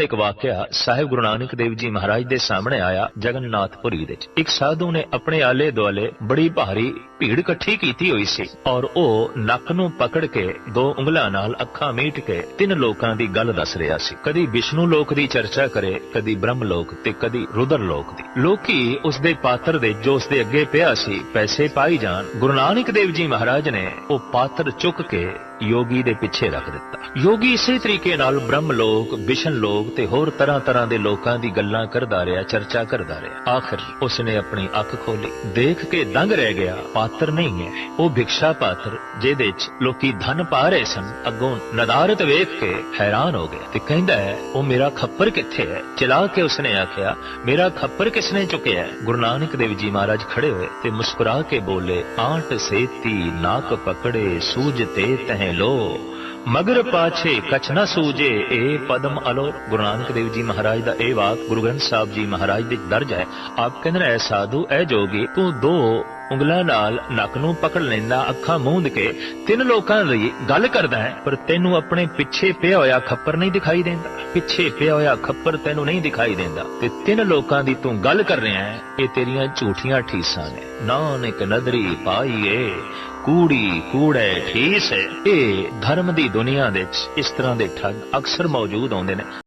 ਇੱਕ ਵਾਕਿਆ ਸਾਹਿਬ ਗੁਰੂ ਨਾਨਕ ਦੇਵ ਜੀ ਮਹਾਰਾਜ ਦੇ ਸਾਹਮਣੇ ਆਇਆ ਜਗਨਨਾਥਪੁਰੀ ਵਿੱਚ। ਇੱਕ ਸਾਧੂ ਨੇ ਆਪਣੇ ਆਲੇ ਦੁਆਲੇ ਬੜੀ ਭਾਰੀ ਭੀੜ ਇਕੱਠੀ ਕੀਤੀ ਹੋਈ ਸੀ ਔਰ ਉਹ ਨੱਕ ਨੂੰ ਪਕੜ ਕੇ ਦੋ ਉਂਗਲਾਂ ਨਾਲ ਅੱਖਾਂ ਮੀਟ ਕੇ ਤਿੰਨ ਲੋਕਾਂ ਦੀ ਗੱਲ ਦੱਸ ਰਿਹਾ ਸੀ। ਕਦੀ ਵਿਸ਼ਨੂੰ ਲੋਕ ਦੀ ਚਰਚਾ ਕਰੇ, ਕਦੀ ਬ੍ਰਹਮ ਲੋਕ ਤੇ ਕਦੀ ਰੁਦਰ ਲੋਕ ਦੀ। ਲੋਕੀ ਉਸ ਦੇ ਪਾਤਰ ਦੇ ਜੋ ਉਸ ਦੇ ਅੱਗੇ ਪਿਆ ਸੀ, ਪੈਸੇ ਪਾਈ ਜਾਣ। ਗੁਰੂ ਨਾਨਕ ਦੇਵ ਜੀ ਮਹਾਰਾਜ ਨੇ ਉਹ ਪਾਤਰ ਚੁੱਕ ਕੇ ਯੋਗੀ ਦੇ ਪਿੱਛੇ ਰੱਖ ਦਿੱਤਾ। ਯੋਗੀ ਇਸੇ ਤਰੀਕੇ ਨਾਲ ਬ੍ਰਹਮ ਲੋਕ ਵਿਸ਼ਨ ਲੋਕ ਤੇ ਹੋਰ ਤਰ੍ਹਾਂ ਤਰ੍ਹਾਂ ਦੇ ਲੋਕਾਂ ਦੀ ਗੱਲਾਂ ਕਰਦਾ ਰਿਹਾ, ਚਰਚਾ ਕਰਦਾ ਰਿਹਾ। ਆਖਰ ਉਸਨੇ ਆਪਣੀ ਅੱਖ ਖੋਲੀ ਦੇਖ ਕੇ ਦੰਗ ਰਹਿ ਗਿਆ, ਪਾਤਰ ਨਹੀਂ ਹੈ। ਉਹ ਭਿਕਸ਼ਾ ਪਾਤਰ, ਜਿਹਦੇ ਵਿੱਚ ਲੋਕੀ ਧਨ ਪਾ ਰਹੇ ਸਨ, ਅੱਗੋਂ ਨਦਾਰਤ ਵੇਖ ਕੇ ਹੈਰਾਨ ਹੋ ਗਿਆ ਤੇ ਕਹਿੰਦਾ ਹੈ, ਉਹ ਮੇਰਾ ਖੱਪਰ ਕਿੱਥੇ ਹੈ? ਚਲਾ ਕੇ ਉਸਨੇ ਆਖਿਆ, ਮੇਰਾ ਖੱਪਰ ਕਿਸਨੇ ਚੁੱਕਿਆ ਹੈ? ਗੁਰੂ ਨਾਨਕ ਦੇਵ ਜੀ ਮਹਾਰਾਜ ਖੜੇ ਹੋਏ ਤੇ ਮੁਸਕਰਾ ਕੇ ਬੋਲੇ, ਆਂਟ ਸੇਤੀ, ਨਾਕ ਪਕੜੇ, ਸੂਝ ਤੇ ਤਹਿ ਲੋ, ਮਗਰ ਪਾਛੇ ਕਛ ਨ ਸੂਜੇ ਇਹ ਪਦਮ ਅਲੋ। ਗੁਰੂ ਨਾਨਕ ਦੇਵ ਜੀ ਮਹਾਰਾਜ ਦਾ ਇਹ ਵਾਕ ਗੁਰੂ ਗ੍ਰੰਥ ਸਾਹਿਬ ਜੀ ਮਹਾਰਾਜ ਦੇ ਦਰਜ ਹੈ। ਆਪ ਕਹਿੰਦੇ ਨੇ, ਐ ਸਾਧੂ, ਐ ਜੋਗੀ, ਤੂੰ ਦੋ ਉਂਗਲਾਂ ਨਾਲ ਨੱਕ ਨੂੰ ਪਕੜ ਲੈਂਦਾ, ਅੱਖਾਂ ਮੂੰਦ ਕੇ। ਤਿੰਨ ਲੋਕਾਂ ਲਈ ਗੱਲ ਕਰਦਾ ਹੈ, ਪਰ ਤੈਨੂੰ ਆਪਣੇ ਪਿੱਛੇ ਪਿਆ ਹੋਇਆ ਖੱਪਰ ਨਹੀਂ ਦਿਖਾਈ ਦਿੰਦਾ। ਪਿੱਛੇ ਪਿਆ ਹੋਇਆ ਖੱਪਰ ਤੈਨੂੰ ਨਹੀਂ ਦਿਖਾਈ ਦਿੰਦਾ। ਤੇ ਤਿੰਨ ਲੋਕਾਂ ਦੀ ਤੂੰ ਗੱਲ ਕਰ ਰਿਹਾ ਹੈ, ਇਹ ਤੇਰੀਆਂ ਝੂਠੀਆਂ ਠੀਸਾਂ ਨੇ। ਨਾਨਕ ਨਦਰੀ ਪਾਈਏ, ਕੂੜੀ ਕੂੜੇ ਠੀਸ। ਇਹ ਧਰਮ ਦੀ ਦੁਨੀਆ ਦੇ ਵਿੱਚ ਇਸ ਤਰ੍ਹਾਂ ਦੇ ਠੱਗ ਅਕਸਰ ਮੌਜੂਦ ਆਉਂਦੇ ਨੇ।